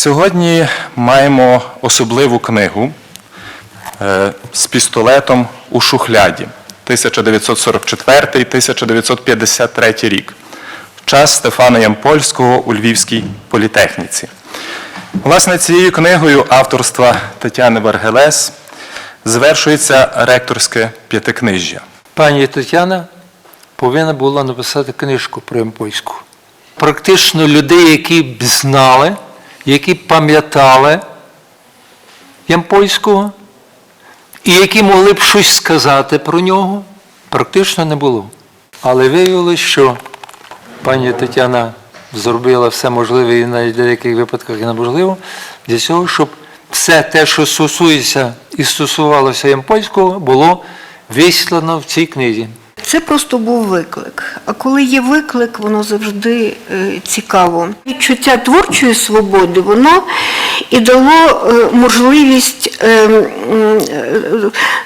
Сьогодні маємо особливу книгу е, з пістолетом у шухляді 1944-1953 рік. Час Стефана Ямпольського у Львівській політехніці. Власне, цією книгою авторства Тетяни Варгелес завершується ректорське п'ятикнижжя. Пані Тетяна повинна була написати книжку про Ямпольську. Практично людей, які б знали, які пам'ятали Ямпольського, і які могли б щось сказати про нього, практично не було. Але виявилось, що пані Тетяна зробила все можливе і навіть в деяких випадках і неможливо, для цього, щоб все те, що стосується і стосувалося Ямпольського, було висвітлено в цій книзі. Це просто був виклик. А коли є виклик, воно завжди е, цікаво. Відчуття творчої свободи воно і дало е, можливість, е,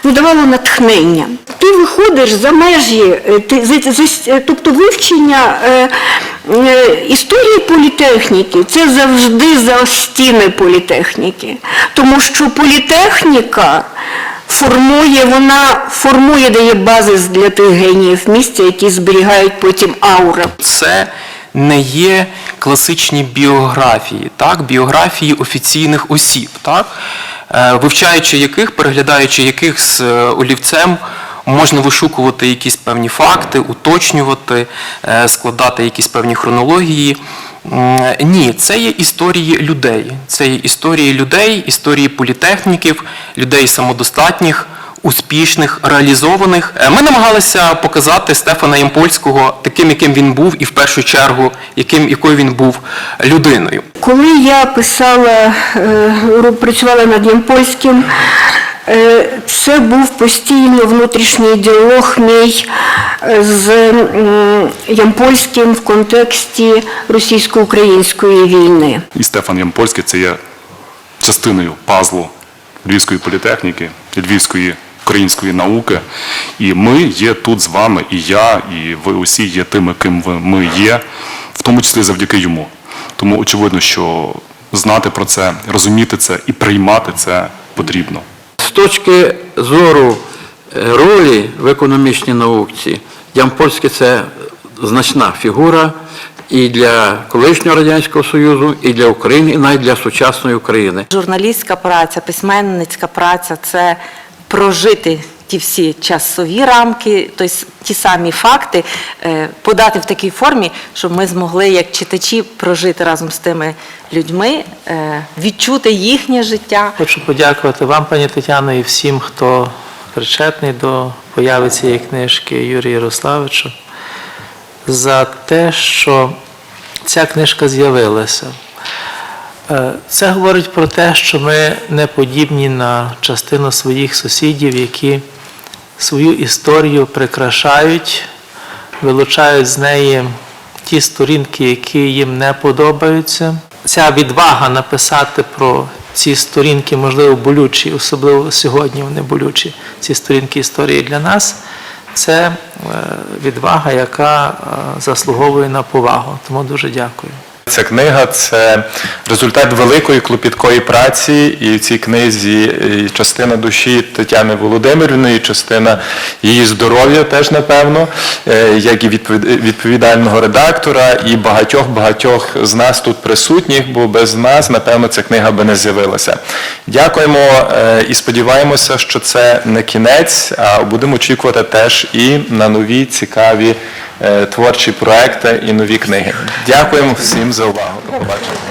ну, давало натхнення. Ти виходиш за межі, тобто вивчення історії політехніки це завжди за стіни політехніки. Тому що політехніка формує, вона формує, дає базис для тих геніїв місця, які зберігають потім аура. це не є класичні біографії, так? біографії офіційних осіб, так? Е, вивчаючи яких, переглядаючи яких з е, олівцем, можна вишукувати якісь певні факти, уточнювати, е, складати якісь певні хронології. Ні, це є історії людей. Це є історії людей, історії політехніків, людей самодостатніх, успішних, реалізованих. Е, Ми намагалися показати Стефана Ямпольського таким, яким він був, і в першу чергу, яким, якою він був людиною. Коли я писала, е, працювала над Ямпольським, це був постійно внутрішній діалог мій е, з Ямпольським в контексті російсько-української війни. І Стефан Ямпольський це є частиною пазлу Львівської політехніки, Львівської української науки. І ми є тут з вами, і я, і ви усі є тими, ким ми є, в тому числі завдяки йому. Тому очевидно, що знати про це, розуміти це і приймати це потрібно. Точки зору е, ролі в економічній науці, Ямпольський це значна фігура і для колишнього Радянського Союзу, і для України, і навіть для сучасної України. Журналістська праця, письменницька праця це прожити ті всі часові рамки, тобто ті самі факти, е, подати в такій формі, щоб ми змогли, як читачі, прожити разом з тими людьми, е, відчути їхнє життя. Хочу подякувати вам, пані Тетяно, і всім, хто причетний до появи цієї книжки Юрію Ярославичу, за те, що ця книжка з'явилася. Е, Це говорить про те, що ми не подібні на частину своїх сусідів, які свою історію прикрашають, вилучають з неї ті сторінки, які їм не подобаються. Ця відвага написати про ці сторінки, можливо, болючі, особливо сьогодні вони болючі, ці сторінки історії для нас. Це е, відвага, яка е, заслуговує на повагу. Тому дуже дякую. Ця книга це результат великої клопіткої праці, і в цій книзі частина душі Тетяни Володимирівни, і частина її здоров'я теж, напевно, е, як і відповід- відповідального редактора, і багатьох-багатьох з нас тут присутніх, бо без нас, напевно, ця книга би не з'явилася. Дякуємо е, і сподіваємося, що це не кінець, а будемо очікувати теж і на нові цікаві е, творчі проекти і нові книги. Дякуємо всім за увагу. До побачення.